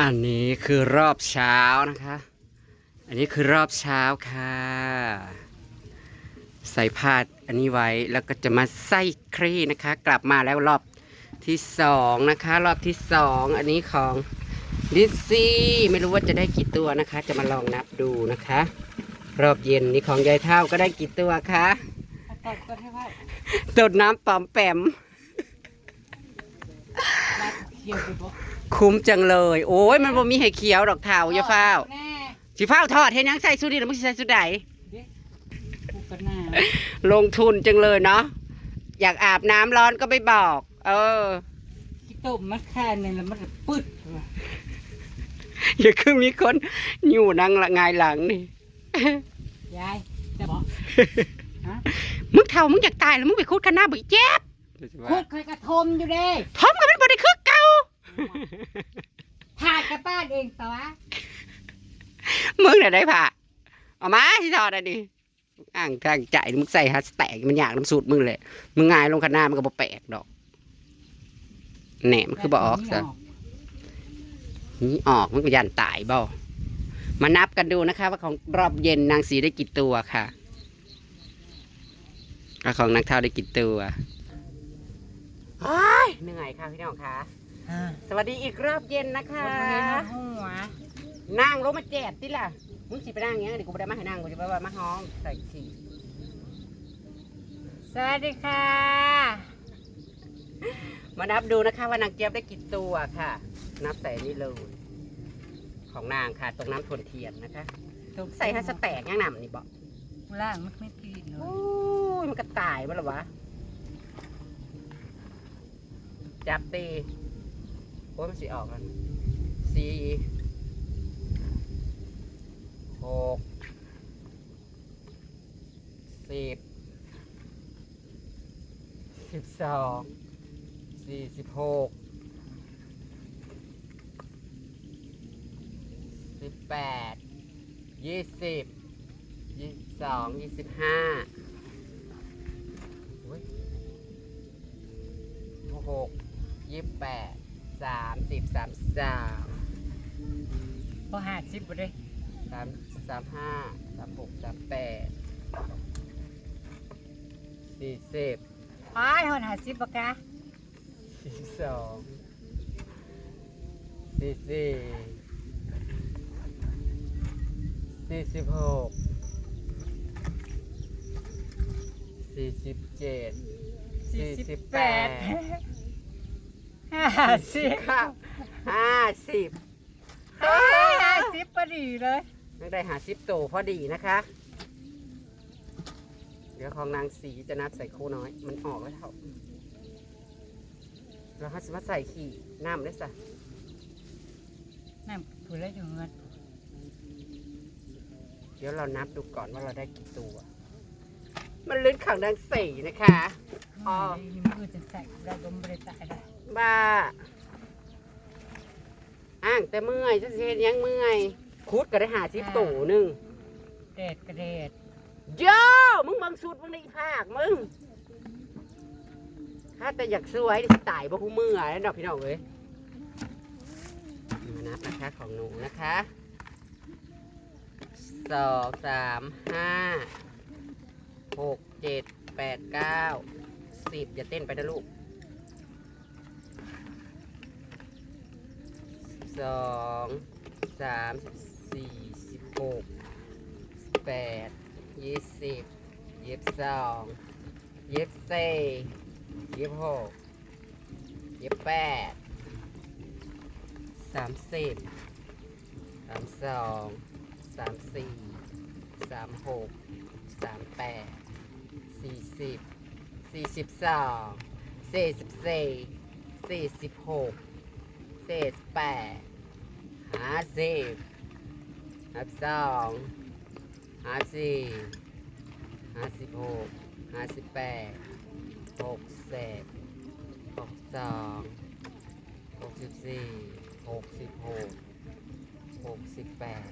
อันนี้คือรอบเช้านะคะ อันนี้คือรอบเช้าค่ะ ใส่ผ้าอันนี้ไว้แล้วก็จะมาใส่ครีนะคะ กลับมาแล้วรอบที่สองนะคะ รอบที่สองอันนี้ของดิซซี่ไม่รู้ว่าจะได้กี่ตัวนะคะ จะมาลองนับดูนะคะ รอบเย็นนี้ของยายเท่าก็ได้กี่ตัวคะตดก็ให้ว่าตดน้ำปอมแปมรัดเขียวไปบ่ คุ้มจังเลย โอ้ยมันบ่มีให้เขียวดอกเท่าอย่าเฝ้าวแน่สิเฝ้าวทอดเห็นยังใส่สุดนี่แล้วมึงสิใส่สุดใดเด็กกูก็น่าลงทุนจังเลยเนาะอยากอาบน้ำร้อนก็ไม่บอก เออขี้ต้มมันแค่นึงแล้วมันก็ปึ๊ดว่ะอย่าคือมีคนอยู่นั่งละงายหลังนี่ ยายจะบอกฮะมึงเท่ามึงอยากตายแล้วมึงไปคุดข้างหน้าบ่อีเจ็บคุกใครกระทมอยู่เด้ทอมก็เป็นบ่ได้คือเก่าถ่ายกลับบ้านเองต่อวะมึงน่ะได้ผ่าเอามาที่ทอดอะดิอ่างทางใจมึงใส่ฮัสแตกมันอยากน้ำสูตรมึงเลยมึงงายลงข้างหน้ามันก็บ่แปลกดอกแหนมันคือบ่ออกซะนี่ออกมันก็ยันตายบ่มานับกันดูนะคะ ว่าของรอบเย็นนางสีได้กี่ตัวค่ะแล้วของนางเท่าได้กี่ตัวโอ้ยเหนื่อยค่ะพี่น้องค่ะ อ่าสวัสดีอีกรอบเย็นนะคะคนมาเห็นเอาหัวนั่งลงมาแจบติล่ะ มึงสิไปนั่งอย่างนี้เดี๋ยวกูไปได้มาให้นั่งกูจะไปว่ามาห้องใส่ขี่สวัสดีค่ะมานับดูนะคะว่านางเจี๊ยบได้กี่ตัวค่ะ นับใส่นี่เลยของนางค่ะ ตรงน้ำทวนเทียนนะคะ ใส่ฮัสแตกย่างหนำนี่บอกล่างมันไม่ตีนเลโอ้ยยมันก็ตายมั้งหรอวะ จับตี โอ้ยมันสีออกกันสี่หกสิบสิบสองสี่สิบหกสิบแปดยี่สิบยี่สิบสองยี่สิบห้าหกยี่สิบแปด สามสิบสามสามพอหาชิบบ่ได้สามสามห้าสามหกสามแปดสี่สิบพายหอนหาชิบปะกะสี่สิบสองสี่สี่สี่สิบหกสี่สิบเจ็ดสี่สิบแปด ห้าสิบข้าวห้าสิบห้าสิบพอดีเลยนักได้หาสิบโตพอดีนะคะ เดี๋ยวของนางสีจะนับใส่คู่น้อย มันออกแล้วเท่าเราฮัสมาใส่ขี่น้ำได้สะนั่นผู้เล่นอยู่เงินเดี๋ยวเรานับดูก่อนว่าเราได้กี่ตัว มันลื่นขังนางสีนะคะ อ๋อนี่มือจะใส่ได้ก็ไม่ได้ตายได้ บ้าอ้างแต่เมื่อยจะเสียยังเมื่อยคุดก็ได้หาสิบโตหนึ่งเดดกระเดดโย่มึงบังสุดมึงในภาคมึงถ้าแต่อยากสวยสิตายบ่ฮู้มือแล้วดอกพี่น้องเอ้ยมานับนะคะของหนูนะคะสองสามห้าหกเจ็ดแปดเก้าสิบอย่าเต้นไปนะลูก สองสามสี่สิบหกแปดยี่สิบยี่สิบสองยี่สิบสี่ยี่สิบหกยี่สิบแปดสามสิบสามสองสามสี่สามหกสามแปดสี่สิบสี่สิบสองสี่สิบสี่สี่สิบหก สี่สิบแปดห้าสิบห้าสองห้าสี่ห้าสิบหกห้าสิบแปดหกสิบหกสองหกสิบสี่หกสิบหกหกสิบแปด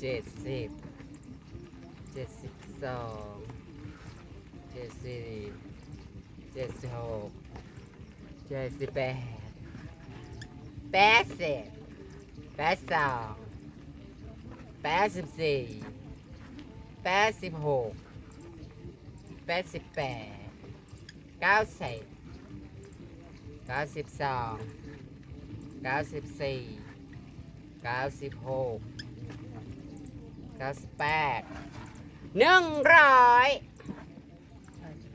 เจ็ดสิบเจ็ดสิบสองเจ็ดสิบเจ็ดสิบหกเจ็ดสิบแปด แปดสิบแปดสองแปดสิบสี่แปดสิบหกแปดสิบแปดเก้าสิบเก้าสิบสองเก้าสิบสี่เก้าสิบหกเก้าสิบแปดหนึ่งร้อย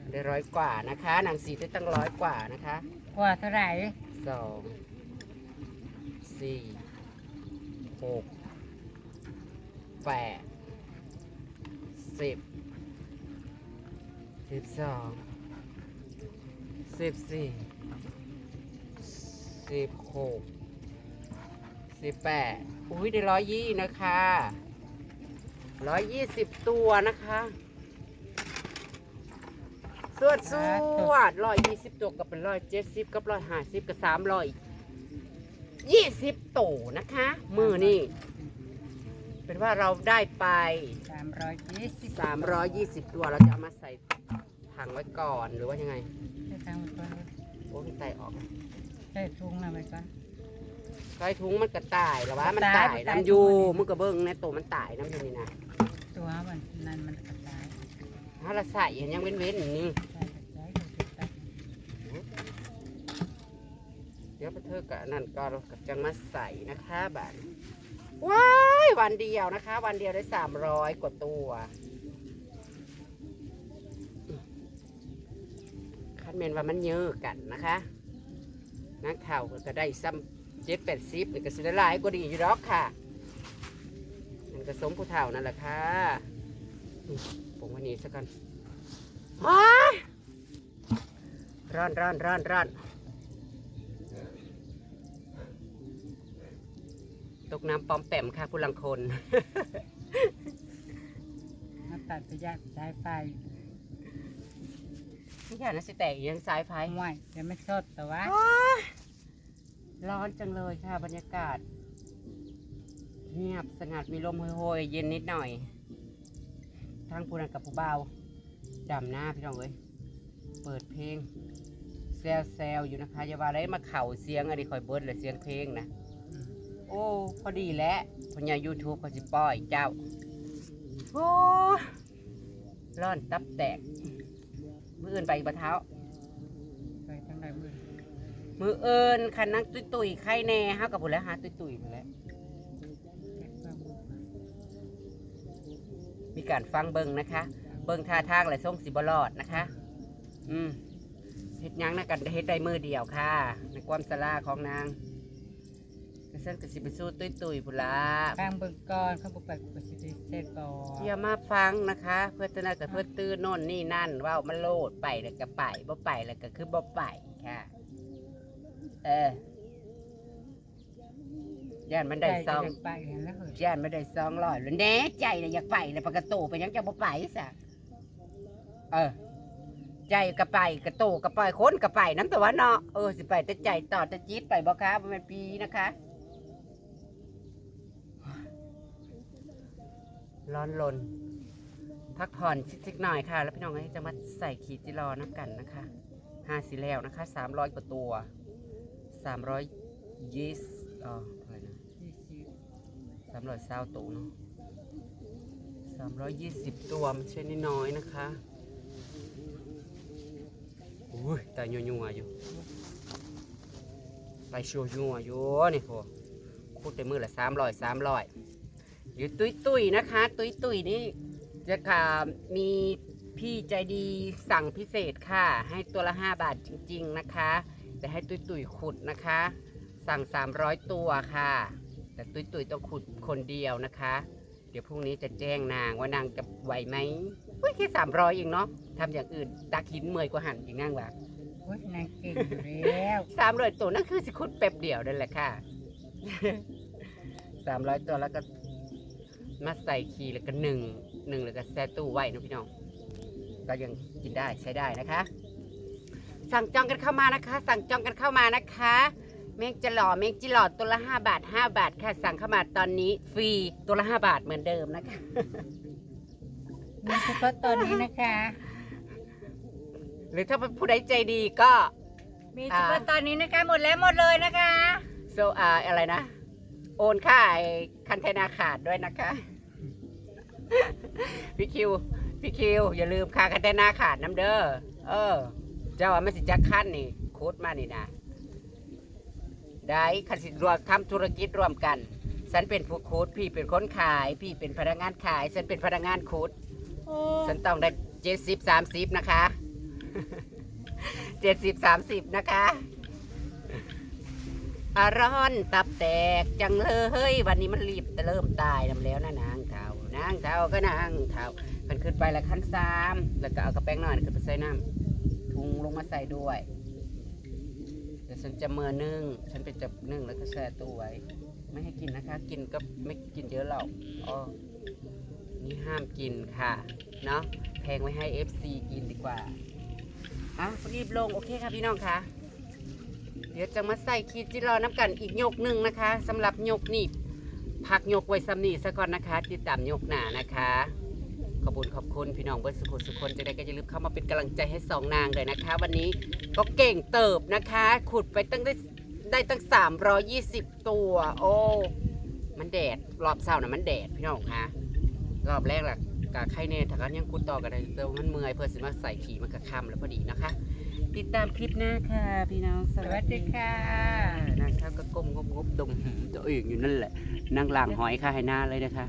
ได้ร้อยกว่านะคะหนังสีได้ตั้งร้อยกว่านะคะ กว่าเท่าไหร่สอง สี่หกแปดสิบสิบสองสิบสี่สิบหกสิบแปดอุ้ยได้ร้อยยี่นะคะร้อยยี่สิบตัวนะคะ สวดสวดร้อยยี่สิบตัวกับเป็นร้อยเจ็ดสิบกับร้อยห้าสิบกับสามร้อย ยี่สิบตัวนะคะ มือนี่เป็นว่าเราได้ไป สามร้อยยี่สิบสามร้อยยี่สิบตัวเราจะเอามาใส่ถังไว้ก่อนหรือว่ายังไงใส่ตังค์ไว้ก่อนโอ้พี่ไตออกใส่ถุงน่ะไว้ก่อน ใส่ถุงมันกระต่ายหรอวะมัมันนตาตายยน้ำอยูมันตายมึงกระเบิ้งในตัวมันตายน้ำอยูนี่นะตัวมันนั่นมันกระจายถ้าเราใส่เห็นยังเว้นเว้นๆนี่ใส่กระจายกระจาย เดี๋ยวไปเธอกับนั่นก็กับจังมาใส่นะคะบัดว้ายวันเดียวนะคะ วันเดียวได้สามร้อยกว่าตัวคันเมนว่ามันเยอะกันนะคะนักข่าวก็ได้ซ้ำเจ็ดแปดสิบนี่ก็สิได้หลายกว่าดีอยู่ดอกค่ะมันก็สมผู้เฒ่านั่นแหละค่ะนี่ปรุงวันนี้สักกันว้ายร้อนร้อนร้อนร้อน กน้ำปอมแปมค่ะผู้ลังคน มาตัดไปยากสายไฟที่แค่นั้นสิแตกยังสายไฟห่วยเดี๋ยวไม่สดแต่ว่าร้อนจังเลยค่ะบรรยากาศ เงียบสงัดมีลมโหยๆเย็นนิดหน่อยทั้งผู้นั้นกับผู้เบาวดำหน้าพี่น้องเอ้ยเปิดเพลงแซวแซวๆอยู่นะคะอย่าว่าอะไรมาเข่าเสียงอะไรคอยเบิร์ดเลยเสียงเพลงนะ โอ้พอดีแล้วพญายูทูบเขาสิป้อยเจ้า โอ้ร้อนตับแตก มืออื่นไปอีกบะเท้า ไปทั้งใดมือมือเอินคันนักตุยตุยๆไข่แน่ฮะกับผุแล้วหาตุยตุยๆหมดแล้วเก็บความมือมีการฟังเบิงนะคะ เบิงท่าทางและส่งสิบรอดนะคะ อืมเฮ็ดหยังนะกันเฮ็ดได้มือเดียวค่ะ ในความสลาของนาง กระเส้นกระสิไปสู้ตุยตุยๆพุนละข้างเบิ่งก่อนข้างบุกไปกูก็สิได้เสร็จก่อนอย่ามาฟังนะคะ เพื่อจะน่ากับเพื่อตื้อโน่นนี่นั่นว่ามันโลดไปแล้วก็ไปบ่ไปแล้วก็คือบ่ไปค่ะ เออย่านมันได้ซองใจก็จะไปเห็นแล้วเหรอย่านมันได้ซองร้อยแล้วแน่ใจเลยอยากไปแล้วปกระตูไปยังจะบ่ไปซะเออใจกระไปกระตูกระปล่อยคนกระไปน้ำตัวเนาะเออสิไปแต่ใจต่อแต่จิตไปบ่คะบ่แมันปีนะคะ ร้อนลน พักผ่อนชิกๆหน่อยค่ะ แล้วพี่น้องให้จะมาใส่ขีดจิรอน้ำกันนะคะห้าสิแล้วนะคะสามร้อยกว่าตัวสามร้อยยี่สิบอ๋อเท่าไหร่นะสามร้อยเศร้าตัวเนาะสามร้อยยี่สิบตัวมันใช่น้อยนะคะอุ้ยแต่ยัวยัวๆอยู่ไปชัวยัวๆอยู่นี่พอคูดแต่มือละสามร้อยสามร้อย หรือตุยตุยๆนะคะ ตุยตุยๆนี่จะค่ะมีพี่ใจดีสั่งพิเศษค่ะ ให้ตัวละห้าบาทจริง ๆนะคะ แต่ให้ตุยตุยๆขุดนะคะ สั่ง300ตัวค่ะ แต่ตุยตุยๆต้องขุดคนเดียวนะคะ เดี๋ยวพรุ่งนี้จะแจ้งนางว่านางจะไหวไหมอุ้ยแค่สามร้อยเองเนาะทำอย่างอื่นตักหินเมอยกว่าหันอีกนางว่าโอ้ยนางเก่งอยู่แล้วสามร้อยตัวนั่นคือสิขุดแป๊บเดียวนั่นแหละค่ะสามร้อยตัวแล้วก็ มาใส่ขีแล้วก็หนึ่งหนึ่งแล้วก็แช่ตู้ไว้นะพี่น้อง ก็ยังกินได้ใช้ได้นะคะ สั่งจองกันเข้ามานะคะ สั่งจองกันเข้ามานะคะเมงจะหล่อเมงจิหล่อตัวละ5บาท5บาทค่ะสั่งเข้ามาตอนนี้ฟรีตัวละ5บาทเหมือนเดิมนะคะมีเฉพาะตอนนี้นะคะ หรือถ้าผู้ใดใจดีก็ มีเฉพาะตอนนี้นะคะ หมดแล้วหมดเลยนะคะโซอาอะไรนะโโอนค่าไอ้คันเทนาขาดด้วยนะคะ พี่คิว พี่คิว อย่าลืมค่าคันเทนาขาดน้ำเด้อ เออ เจ้าว่ามันสิจักขั้นนี่โคตรมานี่นะได้คันสิรวมทำธุรกิจร่วมกัน ฉันเป็นผู้คูดพี่เป็นคนขาย พี่เป็นพนักงานขาย ฉันเป็นพนักงานคูดฉันต้องได้เจ็ดสิบสามสิบนะคะเจ็ดสิบสามสิบนะคะอารอนตับแตกจังเลยวันนี้มันรีบจะเริ่มตายนำแล้วนะนางเท้า นางเท้าก็นางเท้ามันขึ้นไปและขั้นสามแล้วก็เอากระแป้งหน่อยขึ้นไปใส่น้ำทุงลงมาใส่ด้วยเดี๋ยวฉันจะเมือนึ่งฉันเป็นจะนึ่งแล้วก็แช่ตู้ไว้ ไม่ให้กินนะคะ กินก็ไม่กินเยอะหรอกอ๋อนี่ห้ามกินค่ะเนาะแพงไว้ให้ FC กินดีกว่าอะรีบลงโอเคค่ะพี่น้องคะเดี๋ยวจะมาใส่ขีดจิรอน้ำกันอีกยกหนึ่งนะคะสำหรับยกนี่ พักยกไว้ซ้ำนี่ซะก่อนนะคะ ติดตามยกหนานะคะ ขอบคุณขอบคุณพี่น้องเบิร์ดสุขุสุขคนจะได้ก็อย่าลืมเข้ามาเป็นกำลังใจให้สองนางเลยนะคะ วันนี้ก็เก่งเติบนะคะ ขุดไปตั้งได้ได้ตั้ง 320 ตัว โอ้มันแดดรอบเช้านะมันแดดพี่น้องคะรอบแรกล่ะกะไข่เนถ้ากันยังขุดต่อกันได้แต่ว่ามันเมื่อยเพื่อสิมาใส่ขี่มันกะค่ำแล้วพอดีนะคะ ติดตามคลิปหน้าค่ะ พี่น้องสวัสดีค่ะนางครับก็ก้มงบงบดมหืมตัวเองอยู่นั่นแหละ นั่งล่างหอยค่ะให้หน้าเลยนะคะ